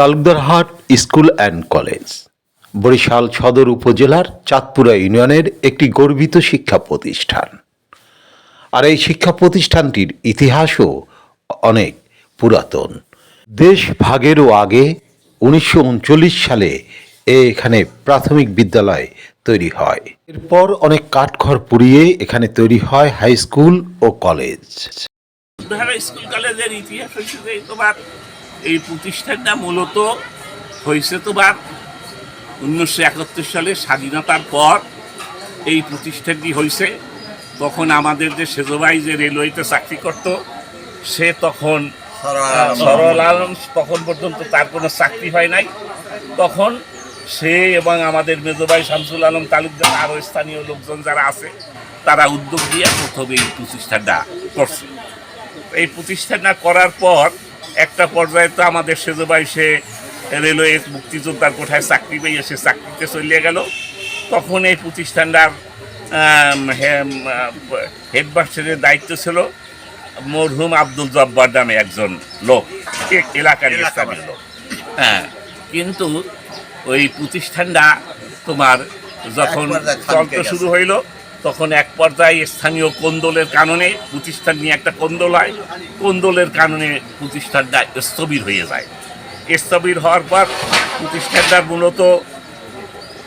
Talukdarhat school and college. Barishal Sadar উপজেলার চাঁদপুরা ইউনিয়নের একটি গর্বিত শিক্ষা প্রতিষ্ঠান। আর এই শিক্ষা প্রতিষ্ঠানটির ইতিহাসও অনেক পুরাতন। দেশ ভাগেরও আগে উনিশশো উনচল্লিশ সালে এখানে প্রাথমিক বিদ্যালয় তৈরি হয়। এরপর অনেক কাঠখড় পুড়িয়ে এখানে তৈরি হয় হাই স্কুল ও কলেজ। স্কুল কলেজের ইতিহাস এই প্রতিষ্ঠানটা মূলত হয়েছে তোমার উনিশশো একাত্তর সালে স্বাধীনতার পর এই প্রতিষ্ঠানটি হয়েছে। তখন আমাদের যে সেজবাই যে রেলওয়েতে চাকরি করত সে তখন সরল আলম। তখন পর্যন্ত তার কোনো চাকরি হয় নাই। তখন সে এবং আমাদের মেজবাই শামসুল আলম তালুকদার আরও স্থানীয় লোকজন যারা আছে তারা উদ্যোগ দিয়ে প্রথমে এই প্রতিষ্ঠানটা করছে। এই প্রতিষ্ঠানটা করার পর একটা পর্যায়ে তো আমাদের সেজবাই সে রেলওয়ে মুক্তিযোদ্ধার কোঠায় চাকরি পেয়ে সে চাকরিতে চলে গেল। তখন এই প্রতিষ্ঠানটার হেডমাস্টারের দায়িত্ব ছিল মরহুম আব্দুল জব্বার নামে একজন লোক এলাকার স্থানীয় লোক। হ্যাঁ কিন্তু ওই প্রতিষ্ঠানটা তোমার যখন চলতে শুরু হইল তখন এক পর্যায়ে স্থানীয় কোন্দলের কারণে প্রতিষ্ঠান নিয়ে একটা কোন্দল হয় কোন্দলের কারণে প্রতিষ্ঠানটা স্থবির হয়ে যায়। স্থবির হওয়ার পর প্রতিষ্ঠানটার মূলত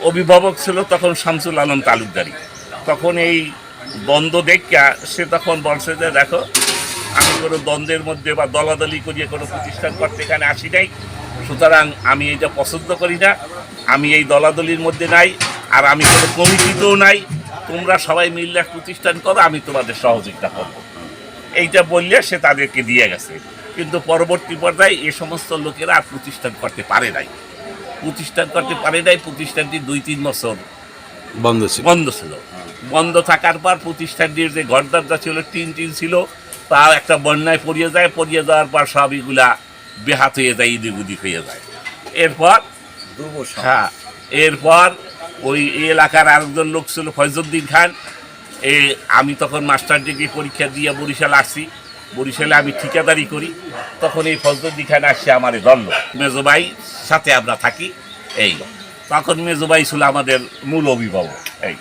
অভিভাবক ছিল তখন শামসুল আলম তালুকদারি। তখন এই দ্বন্দ্ব দেখা সে তখন বলছে যে, দেখো, আমি কোনো দ্বন্দ্বের মধ্যে বা দলাদলি করিয়ে কোনো প্রতিষ্ঠান করতে এখানে আসি নাই। সুতরাং আমি এটা পছন্দ করি না। আমি এই দলাদলির মধ্যে নাই। আর আমি কোনো কমিটিতেও নাই। তোমরা সবাই মিললে প্রতিষ্ঠান করো আমি তোমাদের সহযোগিতা করব। এইটা বললে সে তাদেরকে দিয়ে গেছে। কিন্তু পরবর্তী পর্যায়ে এ সমস্ত লোকেরা আর প্রতিষ্ঠান করতে পারে নাই। প্রতিষ্ঠান করতে পারে নাই প্রতিষ্ঠানটি দুই তিন বছর বন্ধ ছিল। বন্ধ ছিল। বন্ধ থাকার পর প্রতিষ্ঠানটির যে ঘর দরজা ছিল টিন টিন ছিল তা একটা বন্যায় পড়িয়ে যায়। পড়িয়ে যাওয়ার পর সব এগুলা বেহাত হয়ে যায় ইদিক উদিক হয়ে যায়। এরপর হ্যাঁ এরপর ওই এলাকার আরেকজন লোক ছিল ফয়জুদ্দিন খান। এ, আমি তখন মাস্টার ডিগ্রি পরীক্ষা দিয়ে বরিশাল আসছি। বরিশালে আমি ঠিকাদারি করি। তখন এই ফজলুদ্দিন খান আসছে আমার দল মেজোবাই সাথে আমরা থাকি। এই, তখন মেজোবাই ছিল আমাদের মূল অভিভাবক। এই,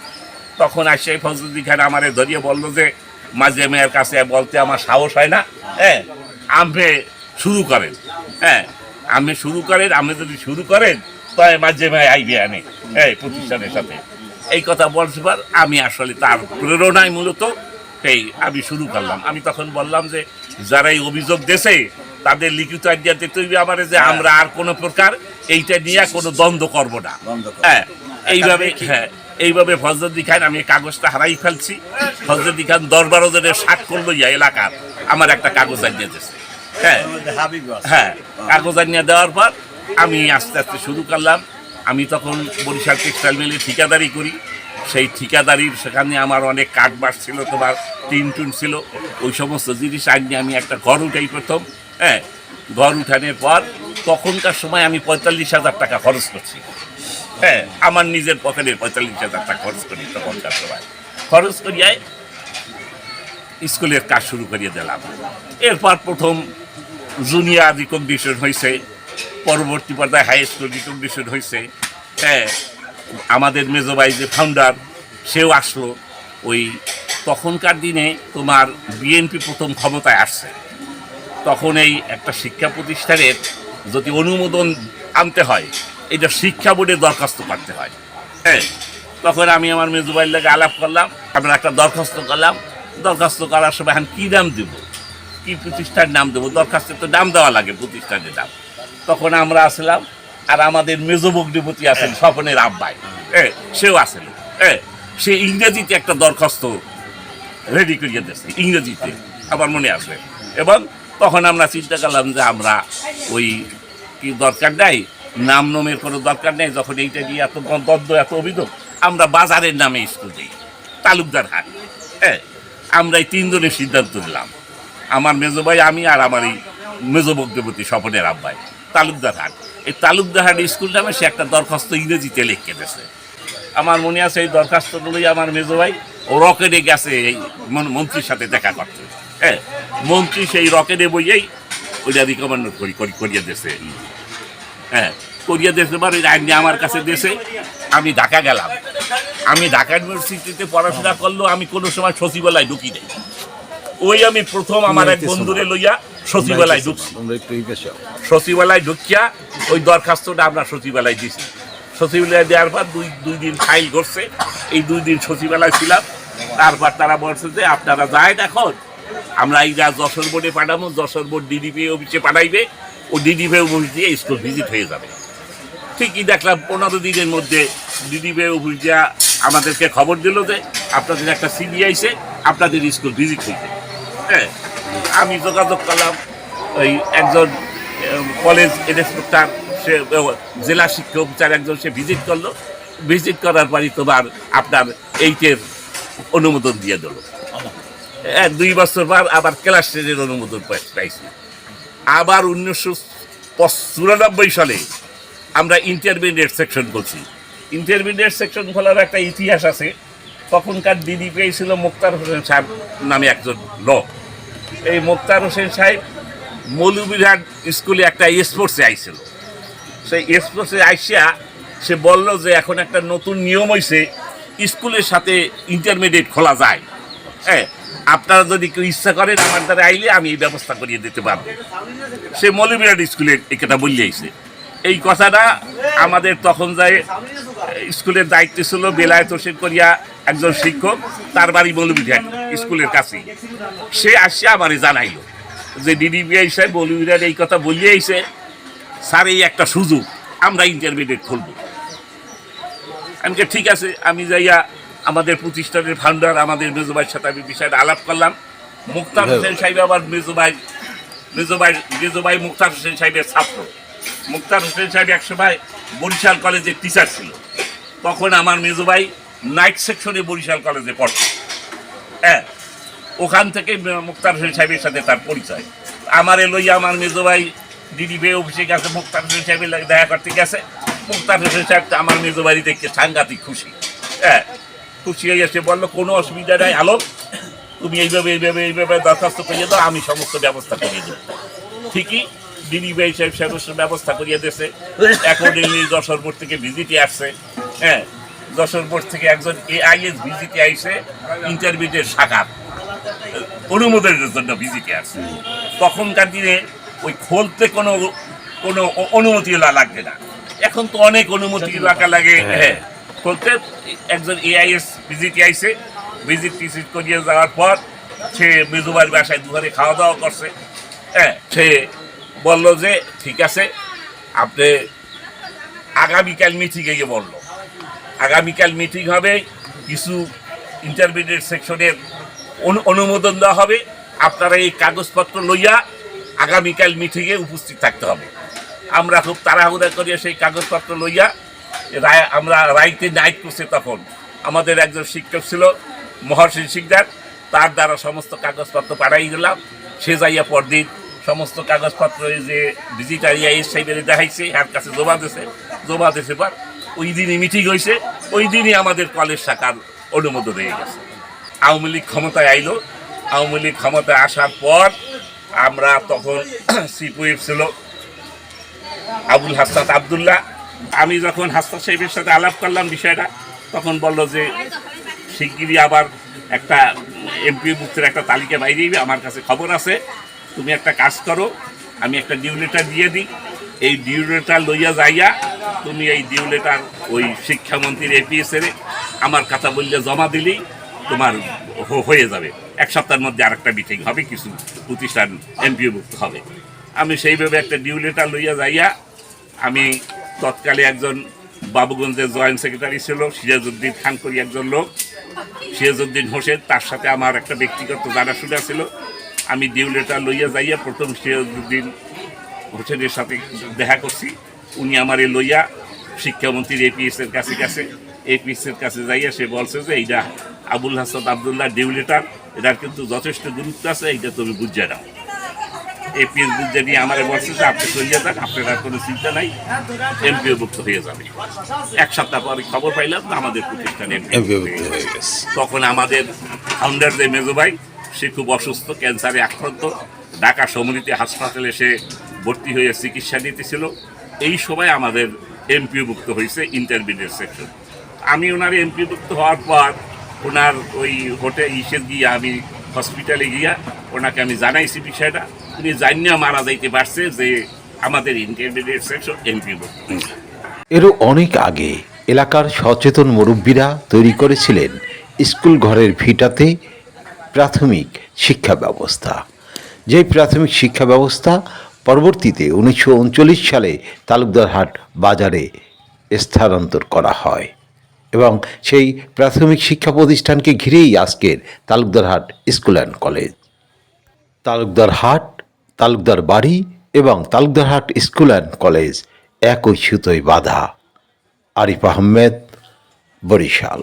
তখন এই ফজলুদ্দিন খান আমারে ধরিয়ে বলল যে, মাঝে মেয়ের কাছে বলতে আমার সাহস হয় না। হ্যাঁ আপনি শুরু করেন। হ্যাঁ আপনি শুরু করেন আপনি যদি শুরু করেন তাই মাঝে মেয়ে আইবে আনে এই প্রতিষ্ঠানের সাথে। এই কথা বলছে পর আমি আসলে তার প্রেরণায় মূলত এই আমি শুরু করলাম। আমি তখন বললাম যে যারা এই অভিযোগ দেশে তাদের লিখিত আইডিয়া দিতে হইবে আমার যে আমরা আর কোনো প্রকার এইটা নিয়ে কোনো দ্বন্দ্ব করব না। হ্যাঁ এইভাবে হ্যাঁ এইভাবে ফজলদি খান আমি কাগজটা হারাই ফেলছি। ফজলদি খান দশ বারো জনের স্বাক্ষর লইয়া এলাকার আমার একটা কাগজ আনিয়ে দিয়েছে। হ্যাঁ। হ্যাঁ কাগজ আনিয়ে দেওয়ার পর আমি আস্তে আস্তে শুরু করলাম। আমি তখন বরিশাল টেক্সটাইল মিলে ঠিকাদারি করি। সেই ঠিকাদারির সেখানে আমার অনেক কাঠ বাস ছিল, তোমার টিন টুন ছিল। ওই সমস্ত জিনিস আনিয়ে আমি একটা ঘর উঠাই প্রথম হ্যাঁ? ঘর উঠানোর পর তখনকার সময় আমি পঁয়তাল্লিশ হাজার টাকা খরচ করছি। হ্যাঁ আমার নিজের পকেটের পঁয়তাল্লিশ হাজার টাকা খরচ করি তখনকার সময়। খরচ করিয়ায় স্কুলের কাজ শুরু করিয়ে দিলাম। এরপর প্রথম জুনিয়র রিকগনিশন হয়েছে পরবর্তী পর্যায়ে হাই স্কুল রিকগনিশন হয়েছে হ্যাঁ আমাদের মেজোবাই যে ফাউন্ডার সেও আসলো। ওই তখনকার দিনে তোমার বিএনপি প্রথম ক্ষমতায় আসছে। তখন এই একটা শিক্ষা প্রতিষ্ঠানের যদি অনুমোদন আনতে হয়, এটা শিক্ষা বোর্ডে দরখাস্ত করতে হয়। হ্যাঁ তখন আমি আমার মেজুবাইল লাগে আলাপ করলাম আমরা একটা দরখাস্ত করলাম। দরখাস্ত করার সময় এখন কী নাম দেবো? কী প্রতিষ্ঠার নাম দেবো? দরখাস্তের তো নাম দেওয়া লাগে প্রতিষ্ঠানের নাম। তখন আমরা আসলাম আর আমাদের মেজবগ্নিপতি আছেন স্বপনের আব্বাই। হ্যাঁ সেও আসেন হ্যাঁ সে ইংরেজিতে একটা দরখাস্ত রেডি করিয়ে দিয়েছে ইংরেজিতে আমার মনে আছে। এবং তখন আমরা চিন্তা করলাম যে আমরা ওই কি দরকার নাই? নাম নমের কোনো দরকার নেই? যখন এইটা নিয়ে এত দ্বন্দ্ব এত অভিযোগ আমরা বাজারের নামে স্কুল দিই তালুকদার হাট। হ্যাঁ আমরা এই তিনজনের সিদ্ধান্ত নিলাম। আমার মেজো ভাই আমি আর আমার এই মেজো বক্তব্যতী স্বপনের আব্বাই। তালুকদার হাট। এই তালুকদার হাট স্কুল নামে সে একটা দরখাস্ত ইংরেজিতে লিখে দিয়েছে। আমার মনে আছে এই দরখাস্তগুলোই আমার মেজো ভাই ও রকেটে গেছে এই মন- মন্ত্রীর সাথে দেখা করতে। হ্যাঁ মন্ত্রী সেই রকেটে বইয়েই ওইটা রিকমেন্ড করি করি করিয়ে দিয়েছে। হ্যাঁ করিয়া দেশে পর ওই আইন আমার কাছে দেশে আমি ঢাকা গেলাম। আমি ঢাকা ইউনিভার্সিটিতে পড়াশোনা করলেও আমি কোনো সময় সচিবালয় ঢুকি নাই। ওই আমি প্রথম আমার এক বন্ধুরে লইয়া সচিবালয় ঢুকছি। সচিবালয় ঢুকিয়া ওই দরখাস্তটা আমরা সচিবালয় দিছি। সচিবালয় দেওয়ার পর দুই দুই দিন ফাইল করছে। এই দুই দিন সচিবালয় ছিলাম। তারপর তারা বলছে যে আপনারা যায় এখন। আমরা এই যা যশোর বোর্ডে পাঠাবো যশোর বোর্ড ডিডিপি অফিসে পাঠাইবে। ও ডিডিপি অফিস দিয়ে স্কুল ভিজিট হয়ে যাবে। ঠিকই দেখলাম পনেরো দিনের মধ্যে ডিডিপি অফিস দিয়া আমাদেরকে খবর দিল যে আপনাদের একটা সিডি আইছে আপনাদের স্কুল ভিজিট হইতে হ্যাঁ। আমি যোগাযোগ করলাম, ওই একজন কলেজ ইন্সপেক্টর সে জেলা শিক্ষা অফিসার একজন, সে ভিজিট করল। ভিজিট করার পরই তোমার আপনার এইটের অনুমোদন দিয়ে দিল। দুই বছর পর আবার ক্লাস টেনের অনুমোদন পাই- পাইছি। আবার উনিশশো চুরানব্বই সালে আমরা ইন্টারমিডিয়েট সেকশন করছি। ইন্টারমিডিয়েট সেকশন খোলার একটা ইতিহাস আছে। তখনকার ডিডিপি ছিল মুক্তার হোসেন সাহেব নামে একজন লোক। এই মোক্তার হোসেন সাহেব মৌলভীরহাট স্কুলে একটা স্পোর্টসে আইছিল। সেই স্পোর্টসে আইসিয়া সে বলল যে এখন একটা নতুন নিয়ম হয়েছে স্কুলের সাথে ইন্টারমিডিয়েট খোলা যায়। হ্যাঁ আপনারা যদি কেউ ইচ্ছা করেন আমার দ্বারা আইলে আমি এই ব্যবস্থা করিয়ে দিতে পারব। সে মৌলভীরহাট স্কুলের এই কথা বললে আইছে। এই কথাটা আমাদের তখন যায় স্কুলের দায়িত্ব ছিল, বেলায়েত হোসেন করিয়া একজন শিক্ষক তার বাড়ি মৌলভীরহাট স্কুলের কাছে সে আসছে আমারে জানাইলো যে ডিডিবিআই সাহেব মৌলভীরহাট এই কথা বলিয়ে আইছে। স্যার এই একটা সুযোগ আমরা ইন্টারমিডিয়েট খুলবো। আমি ঠিক আছে। আমি যাইয়া আমাদের প্রতিষ্ঠানের ফাউন্ডার আমাদের মেজোবাইয়ের সাথে আমি বিষয়টা আলাপ করলাম। মুক্তার হোসেন সাহেব আবার মেজোবাই মেজোবাই মেজোবাই মুক্তার হোসেন সাহেবের ছাত্র। মুক্তার হোসেন সাহেব একসময় বরিশাল কলেজের টিচার ছিল। তখন আমার মেজোবাই নাইট সেকশনে বরিশাল কলেজে পড়তো হ্যাঁ ওখান থেকে মুক্তার হোসেন সাহেবের সাথে তার পরিচয়। আমার লইয়া আমার মেজো ভাই, দিদি বে অফিসে গেছে, মুক্তার হোসেন সাহেবের দেখা করতে গেছে। মুক্তার হোসেন সাহেব আমার মেজো বাড়ি দেখতে সাংঘাতিক খুশি। হ্যাঁ খুশি হয়ে গেছে, বলল, কোনো অসুবিধা নাই, আলো। তুমি এইভাবে এইভাবে এইভাবে দরখাস্ত করিয়ে দাও, আমি সমস্ত ব্যবস্থা করিয়ে দেবো। ঠিকই দিদি ভাই সাহেব সমস্ত ব্যবস্থা করিয়ে দিয়েছে। এখন যশোর বোর্ড থেকে ভিজিটে আসছে। হ্যাঁ যশোর বোর্ড থেকে একজন এআইএস ভিজিটে আইসে ইন্টারমিডিয়েট শাখার অনুমোদনের জন্য ভিজিটে আসছে তখনকার দিনে ওই খুলতে কোনো কোনো অনুমতি লাগবে না। এখন তো অনেক অনুমতি লাগা লাগে। হ্যাঁ। খুলতে একজন এআইএস ভিজিটে আইসে। ভিজিট টিজিট করিয়ে যাওয়ার পর সে মেজুবার বাসায় দুহারে খাওয়া দাওয়া করছে। হ্যাঁ সে বলল যে ঠিক আছে আপনি আগামীকাল মিটিংয়ে গিয়ে বলল। আগামীকাল মিটিং হবে। কিছু ইন্টারমিডিয়েট সেকশনের অনু- অনুমোদন দেওয়া হবে। আপনারা এই কাগজপত্র লইয়া আগামীকাল মিটিংয়ে উপস্থিত থাকতে হবে। আমরা খুব তাড়াহুড়া করিয়া সেই কাগজপত্র লইয়া রায়, আমরা রাইতে নাইট করছি তখন আমাদের একজন শিক্ষক ছিল, মহর্ষি শিকদার। তার দ্বারা সমস্ত কাগজপত্র পাঠাই দিলাম। সে যাইয়া পরদিন সমস্ত কাগজপত্র এই যে ভিজিটার ইআইএস সাহেবের দেখাইছে আর কাছে জমা দিয়েছে জমা দিয়েছে পর ওই দিনই মিটিং হয়েছে, ওই দিনই আমাদের কলেজ শাখার অনুমোদন হয়ে গেছে। আওয়ামী লীগ ক্ষমতায় আইলো, আওয়ামী লীগ ক্ষমতায় আসার পর আমরা তখন সিপুইফ ছিল, আবুল হাসান আবদুল্লাহ। আমি যখন হাসান সাহেবের সাথে আলাপ করলাম বিষয়টা, তখন বলল যে, শিগগিরই আবার একটা এমপি মুক্তের একটা তালিকা বাইরে আমার কাছে খবর আছে। তুমি একটা কাজ করো, আমি একটা ডিউ লেটার দিয়ে দিই। এই ডিউ লেটার লইয়া যাইয়া তুমি এই ডিউ লেটার ওই শিক্ষামন্ত্রীর এপিএস এর আমার কথা বললে জমা দিলেই তোমার হয়ে যাবে। এক সপ্তাহের মধ্যে আরেকটা মিটিং হবে, কিছু প্রতিষ্ঠান এমপিও মুক্ত হবে। আমি সেইভাবে একটা ডিউ লেটার লইয়া যাইয়া আমি তৎকালে একজন বাবুগঞ্জের জয়েন্ট সেক্রেটারি ছিল, সিরাজউদ্দিন খান করি একজন লোক। সিরাজউদ্দিন হোসেন, তার সাথে আমার একটা ব্যক্তিগত জানাশোনা ছিল। আমি ডিউ লেটার লইয়া যাইয়া প্রথম সিরাজউদ্দিন হোসেনের সাথে দেখা করছি। উনি আমার লইয়া শিক্ষামন্ত্রীর এপিএস এর কাছে কাছে এপিএস এর কাছে যাইয়া সে বলছে যে এইটা আবুল হাসান আবদুল্লাহ ডিউ লেটার এটার কিন্তু যথেষ্ট গুরুত্ব আছে এইটা তুমি বুঝে নাও এপিএস বুঝে নিয়ে আমার বলছে যে আপনি চলে যান আপনার আর কোনো চিন্তা নাই এমপিও মুক্ত হয়ে যাবে। এক সপ্তাহ পরে খবর পাইলাম যে আমাদের প্রতিষ্ঠানে হয়ে গেছে। তখন আমাদের ফাউন্ডার যে মেজো ভাই সে খুব অসুস্থ ক্যান্সারে আক্রান্ত। ঢাকা সমৃদ্ধি হাসপাতালে সে ভর্তি হয়ে চিকিৎসা নিতেছিল। এই সময় আমাদের এমপিভুক্ত হয়েছে ইন্টারমিডিয়েট সেকশন আমি ওনার এমপিভুক্ত হওয়ার পর, ওনার ওই হোটেল ইসে গিয়ে আমি হসপিটালে গিয়া ওনাকে আমি জানাইছি বিষয়টা। উনি জানিয়া মারা যাইতে পারছে যে আমাদের ইন্টারমিডিয়েট সেকশন এমপিভুক্ত। এরও অনেক আগে এলাকার সচেতন মুরব্বীরা তৈরি করেছিলেন স্কুল ঘরের ভিটাতে প্রাথমিক শিক্ষা ব্যবস্থা। যেই প্রাথমিক শিক্ষা ব্যবস্থা পরবর্তীতে উনিশশো উনচল্লিশ সালে তালুকদারহাট বাজারে স্থানান্তর করা হয় এবং সেই প্রাথমিক শিক্ষা প্রতিষ্ঠানকে ঘিরেই আজকের Talukdarhat school and college. Talukdar Hat, Talukdar বাড়ি এবং তালুকদারহাট স্কুল অ্যান্ড কলেজ একই সুতোয় বাধা। আরিফ আহমেদ, বরিশাল।